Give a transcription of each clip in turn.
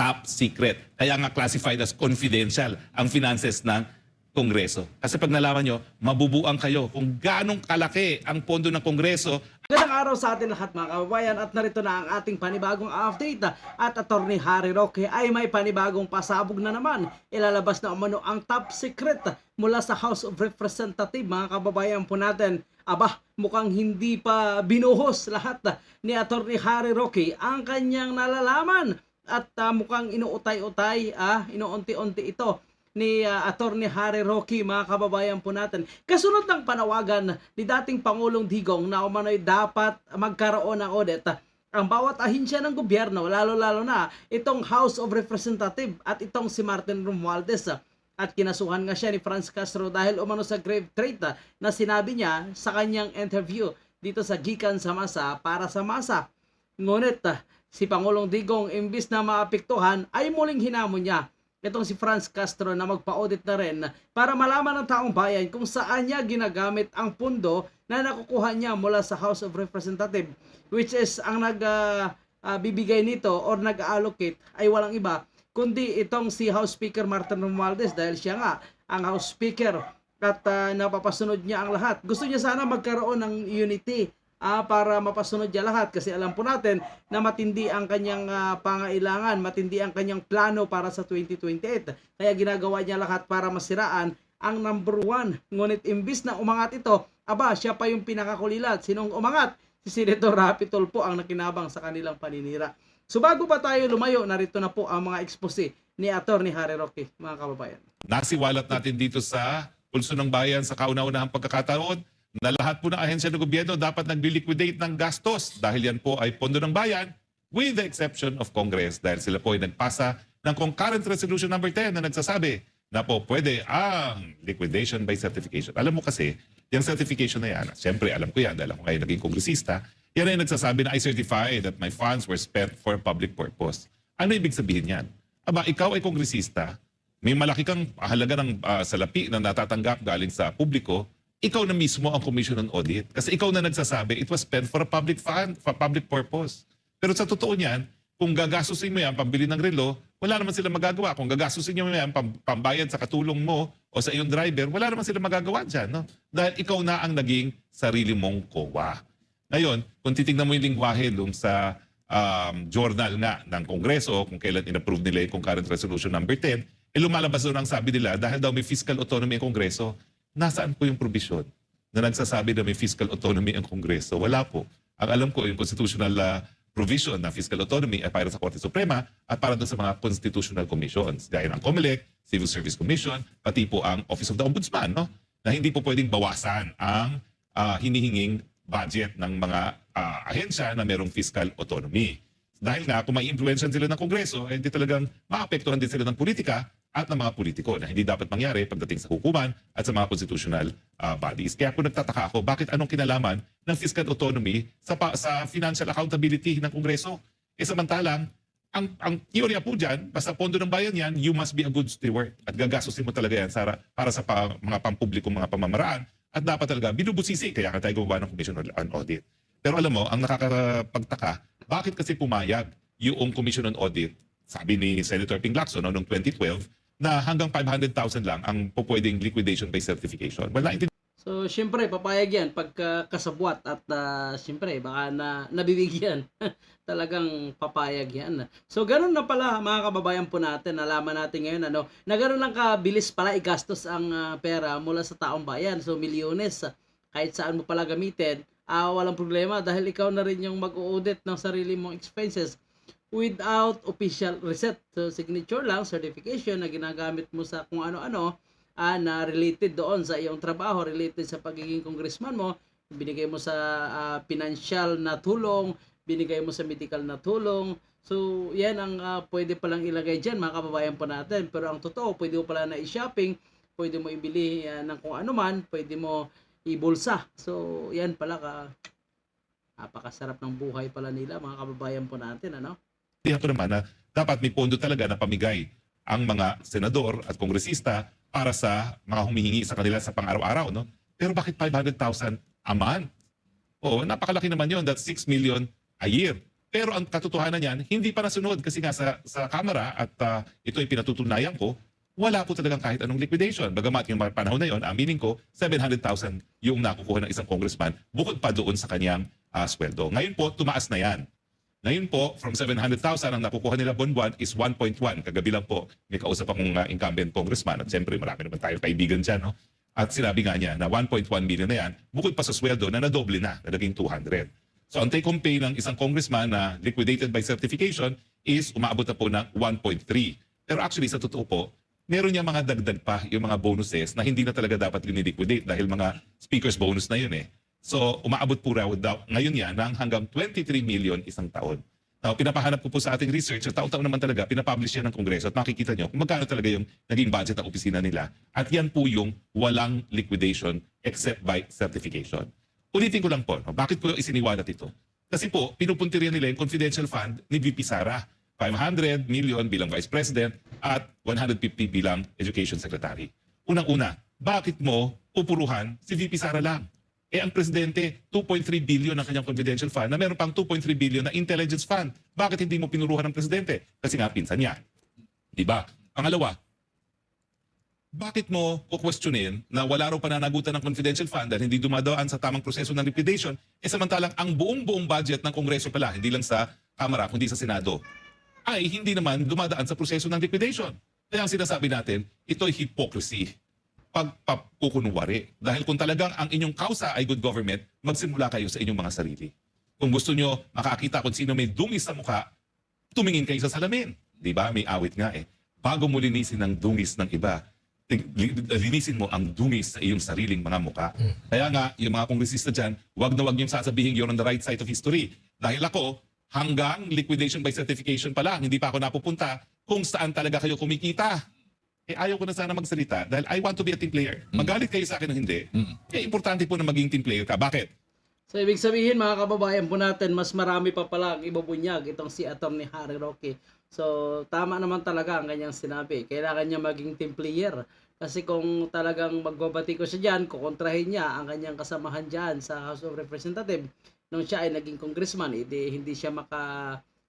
top secret. Kaya nga classified as confidential ang finances ng Kongreso. Kasi pag nalaman nyo, mabubuang kayo kung ganong kalaki ang pondo ng Kongreso Magandang araw sa atin lahat mga kababayan at narito na ang ating panibagong update at Attorney Harry Roque ay may panibagong pasabog na naman. Ilalabas na umano ang top secret mula sa House of Representatives mga kababayan po natin. Aba, mukhang hindi pa binuhos lahat ni Attorney Harry Roque ang kanyang nalalaman at ah, mukhang inuutay-utay, ah, inuunti-unti ito ni uh, Attorney Harry Roque, mga kababayan po natin. Kasunod ng panawagan ni dating Pangulong Digong na umano'y dapat magkaroon ng audit ang bawat ahensya ng gobyerno, lalo-lalo na itong House of Representative at itong si Martin Romualdez. At kinasuhan nga siya ni Franz Castro dahil umano sa grave ah, na sinabi niya sa kanyang interview dito sa Gikan sa Masa para sa Masa. Ngunit ah, si Pangulong Digong imbis na maapektuhan ay muling hinamon niya itong si Franz Castro na magpa-audit na rin para malaman ng taong bayan kung saan niya ginagamit ang pundo na nakukuha niya mula sa House of Representatives which is ang nag ah, ah, bibigay nito or nag-allocate ay walang iba kundi itong si House Speaker Martin Romualdez dahil siya nga ang House Speaker at ah, napapasunod niya ang lahat. Gusto niya sana magkaroon ng unity ah, para mapasunod niya lahat kasi alam po natin na matindi ang kanyang ah, pangailangan, matindi ang kanyang plano para sa 2028. Kaya ginagawa niya lahat para masiraan ang number one. Ngunit imbis na umangat ito, aba, siya pa yung pinakakulilat. Sinong umangat? Si Senator Rapi Tulfo ang nakinabang sa kanilang paninira. So bago pa tayo lumayo, narito na po ang mga expose ni Attorney Harry Roque, mga kababayan. nasiwalat natin dito sa pulso ng bayan sa kauna-unahang pagkakataon na lahat po ng ahensya ng gobyerno dapat nagli-liquidate ng gastos dahil yan po ay pondo ng bayan with the exception of Congress dahil sila po ay nagpasa ng concurrent resolution number 10 na nagsasabi na po pwede ang liquidation by certification. Alam mo kasi, yung certification na yan, siyempre alam ko yan dahil ako ngayon naging kongresista, yan ay nagsasabi na I certify that my funds were spent for public purpose. Ano ibig sabihin yan? Aba, ikaw ay kongresista, may malaki kang halaga ng ah, salapi na natatanggap galing sa publiko, ikaw na mismo ang Commission on Audit. Kasi ikaw na nagsasabi, it was spent for a public fund, for public purpose. Pero sa totoo niyan, kung gagastusin mo yan, pambili ng relo, wala naman sila magagawa. Kung gagastusin mo yan, pam- pambayad sa katulong mo o sa iyong driver, wala naman sila magagawa dyan. No? Dahil ikaw na ang naging sarili mong kowa. Ngayon, kung titignan mo yung lingwahe dun sa um, journal nga ng Kongreso, kung kailan inapprove nila yung concurrent resolution number 10, eh lumalabas doon ang sabi nila, dahil daw may fiscal autonomy ang Kongreso, nasaan po yung provision na nagsasabi na may fiscal autonomy ang Kongreso? Wala po. Ang alam ko, yung constitutional uh, provision na fiscal autonomy ay para sa Korte Suprema at para doon sa mga constitutional commissions, gaya ng COMELEC, Civil Service Commission, pati po ang Office of the Ombudsman, no? na hindi po pwedeng bawasan ang ah, hinihinging budget ng mga ah, ahensya na merong fiscal autonomy. Dahil nga, kung may influensyan sila ng Kongreso, eh, hindi talagang maapektuhan din sila ng politika at ng mga politiko na hindi dapat mangyari pagdating sa hukuman at sa mga constitutional ah, bodies. Kaya po nagtataka ako, bakit anong kinalaman ng fiscal autonomy sa, pa- sa financial accountability ng Kongreso? Eh samantalang, ang, ang teorya po dyan, basta pondo ng bayan yan, you must be a good steward. At gagastusin mo talaga yan para, para sa pa, mga pampublikong mga pamamaraan. At dapat talaga, binubusisi, kaya ka tayo gumawa ng Commission on Audit. Pero alam mo, ang nakakapagtaka, bakit kasi pumayag yung Commission on Audit, sabi ni Senator Ping Lacson no, noong 2012, na hanggang 500,000 lang ang pupwedeng liquidation by certification. Well, So, syempre, papayag yan pagka kasabwat at uh, syempre, baka na, nabibigyan. Talagang papayag yan. So, ganun na pala mga kababayan po natin. Nalaman natin ngayon ano, na ganun lang kabilis pala igastos ang ah, pera mula sa taong bayan. So, milyones. ah, kahit saan mo pala gamitin, ah, walang problema dahil ikaw na rin yung mag-audit ng sarili mong expenses without official receipt. So, signature lang, certification na ginagamit mo sa kung ano-ano ah, na related doon sa iyong trabaho, related sa pagiging congressman mo, binigay mo sa ah, financial na tulong, binigay mo sa medical na tulong. So, yan ang ah, pwede palang ilagay dyan, mga kababayan po natin. Pero ang totoo, pwede mo pala na i-shopping, pwede mo ibili ah, ng kung ano man, pwede mo ibulsa. So, yan pala ka napakasarap ng buhay pala nila, mga kababayan po natin, ano? Ko naman na dapat may pondo talaga na pamigay ang mga senador at kongresista para sa mga humihingi sa kanila sa pang-araw-araw. No? Pero bakit 500,000 a month? Oo, napakalaki naman yon That's 6 million a year. Pero ang katotohanan niyan, hindi pa nasunod kasi nga sa, sa Kamara at ah, ito ay pinatutunayan ko, wala po talagang kahit anong liquidation. Bagamat yung panahon na yon, aminin ko, 700,000 yung nakukuha ng isang congressman bukod pa doon sa kanyang ah, sweldo. Ngayon po, tumaas na yan. Ngayon po, from 700,000, ang nakukuha nila buwan-buwan is 1.1. Kagabi lang po, may kausap akong uh, incumbent congressman at siyempre marami naman tayo kaibigan dyan. No? At sinabi nga niya na 1.1 million na yan, bukod pa sa sweldo na nadoble na, na naging 200. So ang take-home pay ng isang congressman na liquidated by certification is umaabot na po ng 1.3. Pero actually, sa totoo po, meron niya mga dagdag pa yung mga bonuses na hindi na talaga dapat liquidate dahil mga speaker's bonus na yun eh. So, umaabot po raw daw ngayon yan ng hanggang 23 million isang taon. Now, pinapahanap ko po sa ating research, sa taon-taon naman talaga, pinapublish yan ng Kongreso at makikita nyo kung magkano talaga yung naging budget ng opisina nila. At yan po yung walang liquidation except by certification. Ulitin ko lang po, no, bakit ko isiniwalat ito? Kasi po, pinupuntiryan nila yung confidential fund ni VP Sara. 500 million bilang Vice President at 150 bilang Education Secretary. Unang-una, bakit mo pupuruhan si VP Sara lang? Eh ang presidente, 2.3 billion ang kanyang confidential fund na meron pang 2.3 billion na intelligence fund. Bakit hindi mo pinuruhan ng presidente? Kasi nga pinsan niya. Di ba? Pangalawa, bakit mo kukwestiyonin na wala raw pananagutan ng confidential fund dahil hindi dumadaan sa tamang proseso ng liquidation, eh samantalang ang buong-buong budget ng Kongreso pala, hindi lang sa Kamara, kundi sa Senado, ay hindi naman dumadaan sa proseso ng liquidation. Kaya ang sinasabi natin, ito ay hypocrisy. Pagpapukunwari. Dahil kung talagang ang inyong kausa ay good government, magsimula kayo sa inyong mga sarili. Kung gusto nyo makakita kung sino may dungis sa mukha, tumingin kayo sa salamin. Di ba? May awit nga eh. Bago mo linisin ang dungis ng iba, linisin mo ang dungis sa iyong sariling mga muka. Kaya nga, yung mga kongresista dyan, wag na wag yung sasabihin you're on the right side of history. Dahil ako, hanggang liquidation by certification pa lang, hindi pa ako napupunta kung saan talaga kayo kumikita. Eh ayaw ko na sana magsalita dahil I want to be a team player. Magalit kayo sa akin o hindi, eh importante po na maging team player ka. Bakit? So ibig sabihin mga kababayan po natin, mas marami pa pala ang ibubunyag itong si Atty. Harry Roque. So tama naman talaga ang kanyang sinabi. Kailangan niya maging team player. Kasi kung talagang magbabati ko siya dyan, kukontrahin niya ang kanyang kasamahan dyan sa House of Representatives nung siya ay naging congressman, edi hindi siya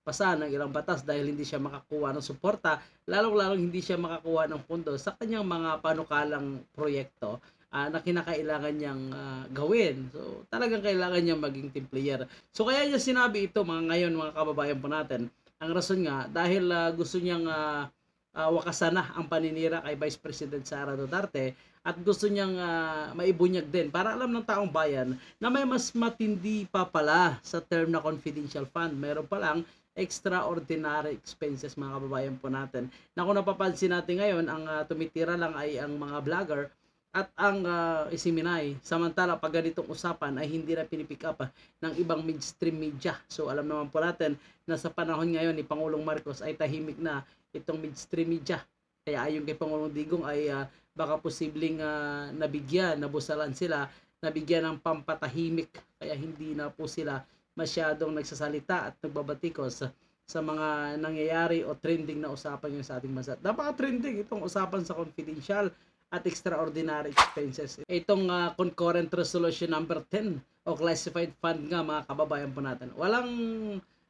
makapasa ng ilang batas dahil hindi siya makakuha ng suporta, lalong-lalong hindi siya makakuha ng pondo sa kanyang mga panukalang proyekto ah, na kinakailangan niyang ah, gawin. So, talagang kailangan niya maging team player. So, kaya niya sinabi ito mga ngayon mga kababayan po natin. Ang rason nga, dahil ah, gusto niyang ah, ah, wakasan na ang paninira kay Vice President Sara Duterte at gusto niyang ah, maibunyag din para alam ng taong bayan na may mas matindi pa pala sa term na confidential fund. Meron pa lang extraordinary expenses mga kababayan po natin. Na kung napapansin natin ngayon, ang ah, tumitira lang ay ang mga vlogger at ang uh, isiminay. Samantala, pag ganitong usapan ay hindi na pinipick up ah, ng ibang mainstream media. So alam naman po natin na sa panahon ngayon ni Pangulong Marcos ay tahimik na itong mainstream media. Kaya ayon kay Pangulong Digong ay ah, baka posibleng ah, nabigyan, nabusalan sila, nabigyan ng pampatahimik. Kaya hindi na po sila masyadong nagsasalita at nagbabatikos sa, sa mga nangyayari o trending na usapan yung sa ating bansa. Napaka-trending itong usapan sa confidential at extraordinary expenses. Itong ah, concurrent resolution number 10 o classified fund nga mga kababayan po natin. Walang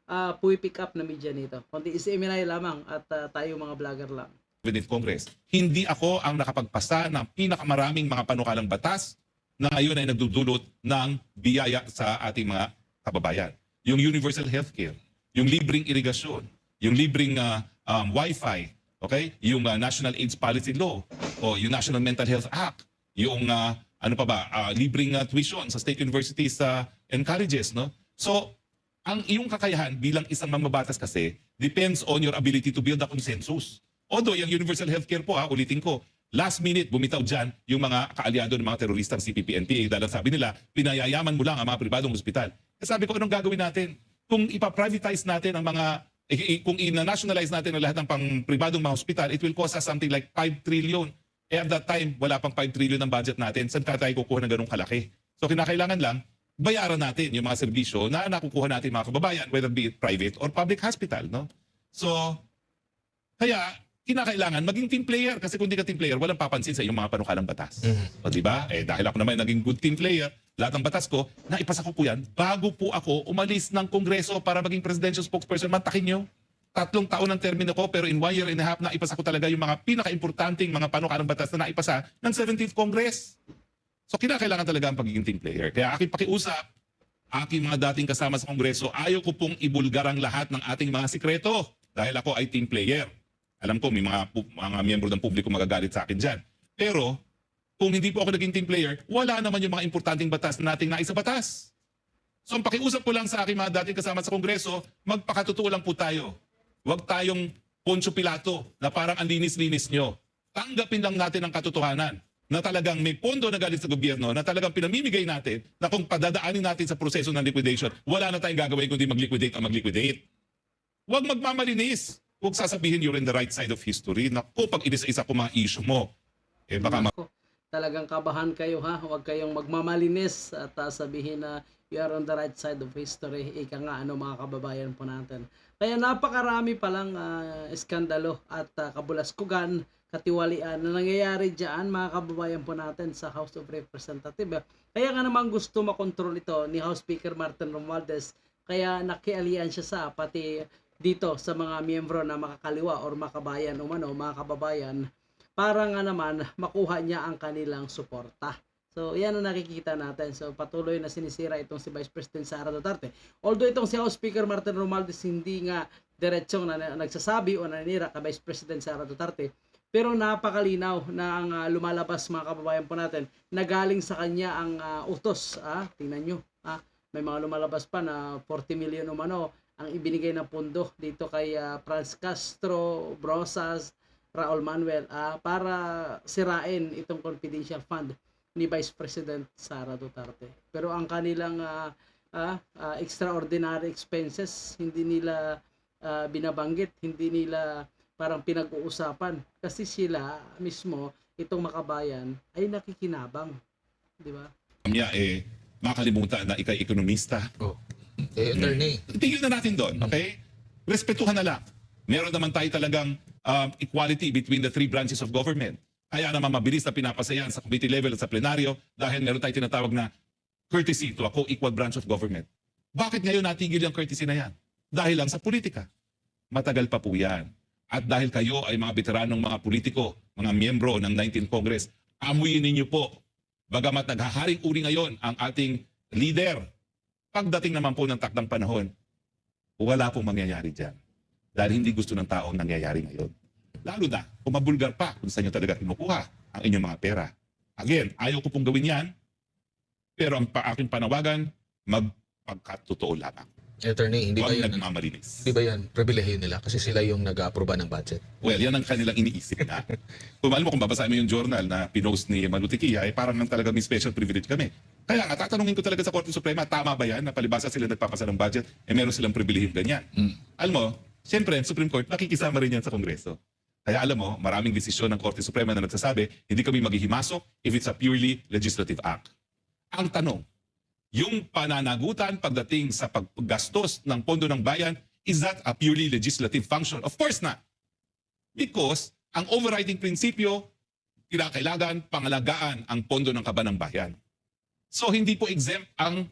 uh, pick up na media nito. Kundi isiminay lamang at ah, tayo mga vlogger lang. within Congress. Hindi ako ang nakapagpasa ng pinakamaraming mga panukalang batas na ngayon ay nagdudulot ng biyaya sa ating mga kababayan. Yung universal healthcare, yung libreng irigasyon, yung libreng ah, um, wifi, okay? Yung ah, National AIDS Policy Law o yung National Mental Health Act, yung ah, ano pa ba, ah, libreng ah, tuition sa state universities sa and colleges, no? So, ang iyong kakayahan bilang isang mamabatas kasi depends on your ability to build a consensus. Although yung universal healthcare po ha, ulitin ko, last minute bumitaw dyan yung mga kaalyado ng mga teroristang CPP, NPA dahil sabi nila, pinayayaman mo lang ang mga pribadong ospital. Sabi ko, anong gagawin natin? Kung ipa-privatize natin ang mga, kung i-nationalize natin ang lahat ng pang pribadong mga ospital, it will cost us something like 5 trillion. Eh at that time, wala pang 5 trillion ng budget natin. Saan ka tayo kukuha ng ganong kalaki? So kinakailangan lang, bayaran natin yung mga serbisyo na nakukuha natin mga kababayan, whether be it private or public hospital. No? So, kaya, kinakailangan maging team player kasi kung di ka team player, walang papansin sa iyong mga panukalang batas. O di ba? Eh dahil ako naman naging good team player, lahat ng batas ko, naipasa ko po yan bago po ako umalis ng Kongreso para maging presidential spokesperson. Mantakin nyo, tatlong taon ang termino ko pero in one year and a half naipasa ko talaga yung mga pinaka-importanting mga panukarang batas na naipasa ng 17th Congress. So kinakailangan talaga ang pagiging team player. Kaya aking pakiusap, aking mga dating kasama sa Kongreso, ayaw ko pong ibulgar ang lahat ng ating mga sikreto dahil ako ay team player. Alam ko may mga, mga miyembro ng publiko magagalit sa akin dyan. Pero kung hindi po ako naging team player, wala naman yung mga importanteng batas na nating naisa batas. So ang pakiusap ko lang sa aking mga dating kasama sa Kongreso, magpakatotoo lang po tayo. Huwag tayong Poncio Pilato na parang ang linis-linis nyo. Tanggapin lang natin ang katotohanan na talagang may pondo na galing sa gobyerno na talagang pinamimigay natin na kung padadaanin natin sa proseso ng liquidation, wala na tayong gagawin kundi mag-liquidate ang mag-liquidate. Huwag magmamalinis. Huwag sasabihin you're in the right side of history. Naku, pag inisa-isa ko mga issue mo, eh baka Ako, talagang kabahan kayo ha. Huwag kayong magmamalinis at ah, sabihin na you are on the right side of history. Ika nga ano mga kababayan po natin. Kaya napakarami palang ah, eskandalo at ah, kabulaskugan, katiwalian na nangyayari dyan mga kababayan po natin sa House of Representatives. Kaya nga naman gusto makontrol ito ni House Speaker Martin Romualdez. Kaya nakialian siya sa pati dito sa mga miyembro na makakaliwa or makabayan umano, mga kababayan para nga naman makuha niya ang kanilang suporta. So, yan ang nakikita natin. So, patuloy na sinisira itong si Vice President Sara Duterte. Although itong si House Speaker Martin Romualdez hindi nga diretsong na, na nagsasabi o nanira kay Vice President Sara Duterte, pero napakalinaw na ang ah, lumalabas mga kababayan po natin na galing sa kanya ang ah, utos. Ah, tingnan nyo. Ah, may mga lumalabas pa na 40 million umano ang ibinigay ng pondo dito kay ah, Franz Castro, Brosas, Raul Manuel ah, para sirain itong confidential fund ni Vice President Sara Duterte. Pero ang kanilang ah, ah, ah, extraordinary expenses hindi nila ah, binabanggit, hindi nila parang pinag-uusapan kasi sila mismo itong makabayan ay nakikinabang, di ba? niya eh makalimutan na ikay ekonomista. Oh. Eh, attorney. Tigil na natin doon, okay? Respetuhan na lang. Meron naman tayo talagang um, equality between the three branches of government. Kaya naman mabilis na pinapasayan sa committee level at sa plenaryo dahil meron tayo tinatawag na courtesy to a co-equal branch of government. Bakit ngayon natigil yung courtesy na yan? Dahil lang sa politika. Matagal pa po yan. At dahil kayo ay mga veteranong mga politiko, mga miyembro ng 19th Congress, amuyin ninyo po. Bagamat naghaharing uri ngayon ang ating leader, pagdating naman po ng takdang panahon, wala pong mangyayari dyan. Dahil hindi gusto ng taong nangyayari ngayon. Lalo na, kung mabulgar pa kung saan nyo talaga kinukuha ang inyong mga pera. Again, ayaw ko pong gawin yan, pero ang pa aking panawagan, magpagkatotoo lamang. Attorney, hindi ba Huwag yan, nagmamalinis. hindi ba yan pribilehiyo nila? Kasi sila yung nag-aproba ng budget. Well, yan ang kanilang iniisip na. kung alam mo, kung babasahin mo yung journal na pinost ni Manutikia, eh parang nang talaga may special privilege kami. Kaya nga, tatanungin ko talaga sa Korte Suprema, tama ba yan na palibasa sila nagpapasa ng budget, eh meron silang pribilehyo ganyan. Mm. Alam mo, siyempre, ang Supreme Court, nakikisama rin yan sa Kongreso. Kaya alam mo, maraming desisyon ng Korte Suprema na nagsasabi, hindi kami maghihimasok if it's a purely legislative act. Ang tanong, yung pananagutan pagdating sa paggastos ng pondo ng bayan, is that a purely legislative function? Of course not. Because ang overriding prinsipyo, kinakailangan pangalagaan ang pondo ng kaban ng bayan. So hindi po exempt ang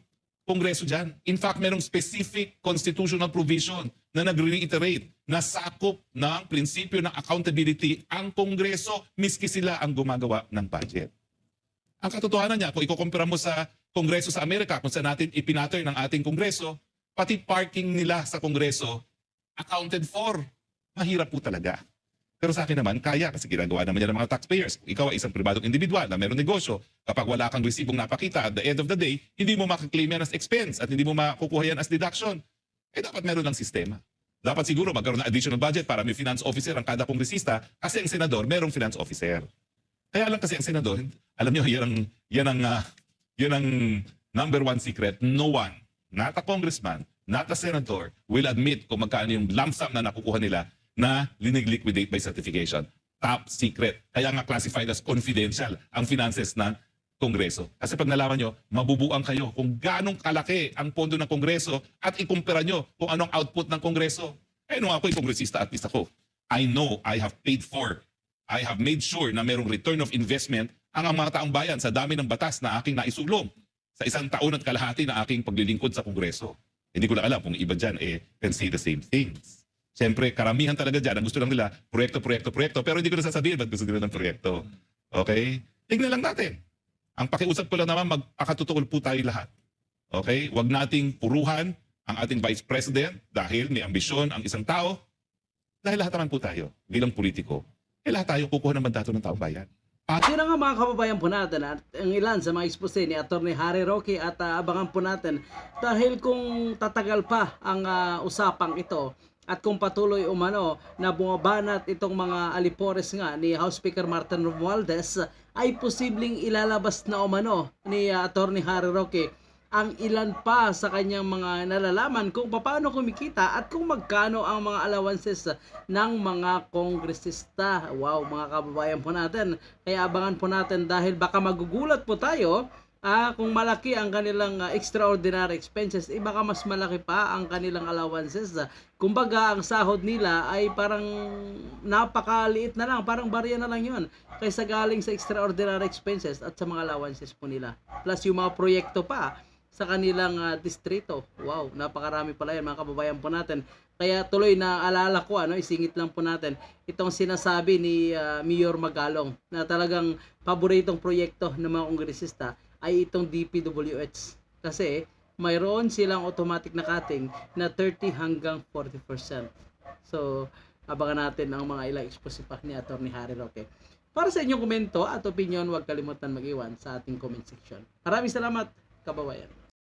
Kongreso dyan. In fact, merong specific constitutional provision na nag-reiterate na sakop ng prinsipyo ng accountability ang Kongreso miski sila ang gumagawa ng budget. Ang katotohanan niya, kung ikukumpara mo sa Kongreso sa Amerika, kung saan natin ipinatter ng ating Kongreso, pati parking nila sa Kongreso accounted for. Mahirap po talaga. Pero sa akin naman, kaya kasi ginagawa naman yan ng mga taxpayers. Ikaw ay isang pribadong individual na meron negosyo. Kapag wala kang resibong napakita, at the end of the day, hindi mo makaklaim yan as expense at hindi mo makukuha yan as deduction. Eh dapat meron ng sistema. Dapat siguro magkaroon ng additional budget para may finance officer ang kada kongresista kasi ang senador merong finance officer. Kaya lang kasi ang senador, alam nyo, yan ang, yan ang, ah, yan ang number one secret. No one, not a congressman, not a senator, will admit kung magkano yung lump sum na nakukuha nila na linig-liquidate by certification. Top secret. Kaya nga classified as confidential ang finances ng Kongreso. Kasi pag nalaman nyo, mabubuang kayo kung ganong kalaki ang pondo ng Kongreso at ikumpara nyo kung anong output ng Kongreso. Eh, nung ako'y kongresista at least ako, I know I have paid for I have made sure na merong return of investment ang ang mga taong bayan sa dami ng batas na aking naisulong. sa isang taon at kalahati na aking paglilingkod sa Kongreso. Hindi ko lang alam kung iba dyan eh can say the same things. Siyempre, karamihan talaga dyan, ang gusto lang nila, proyekto, proyekto, proyekto. Pero hindi ko na sasabihin ba't gusto nila ng proyekto. Okay? Tignan lang natin. Ang pakiusap ko lang naman, magpakatutukol po tayo lahat. Okay? Huwag nating puruhan ang ating Vice President dahil may ambisyon ang isang tao. Dahil lahat naman po tayo, bilang politiko, eh lahat tayo kukuha ng mandato ng taong bayan. Yun na nga mga kababayan po natin at ang ilan sa mga expose ni Atty. Harry Roque at ah, abangan po natin dahil kung tatagal pa ang ah, usapang ito at kung patuloy umano na bumabanat itong mga alipores nga ni House Speaker Martin Romualdez ay posibleng ilalabas na umano ni uh, Atty. Harry Roque ang ilan pa sa kanyang mga nalalaman kung paano kumikita at kung magkano ang mga allowances ng mga kongresista. Wow, mga kababayan po natin. Kaya abangan po natin dahil baka magugulat po tayo ah, kung malaki ang kanilang ah, extraordinary expenses, eh baka mas malaki pa ang kanilang allowances. Kumbaga, ang sahod nila ay parang napakaliit na lang, parang barya na lang yun. Kaysa galing sa extraordinary expenses at sa mga allowances po nila. Plus yung mga proyekto pa sa kanilang ah, distrito. Wow, napakarami pala yan mga kababayan po natin. Kaya tuloy na alala ko, ano, isingit lang po natin itong sinasabi ni ah, Mayor Magalong na talagang paboritong proyekto ng mga kongresista ay itong DPWH. Kasi mayroon silang automatic na cutting na 30 hanggang 40%. So, abangan natin ang mga ilang expose pa ni Atty. Harry Roque. Para sa inyong komento at opinion, huwag kalimutan mag-iwan sa ating comment section. Maraming salamat, kababayan.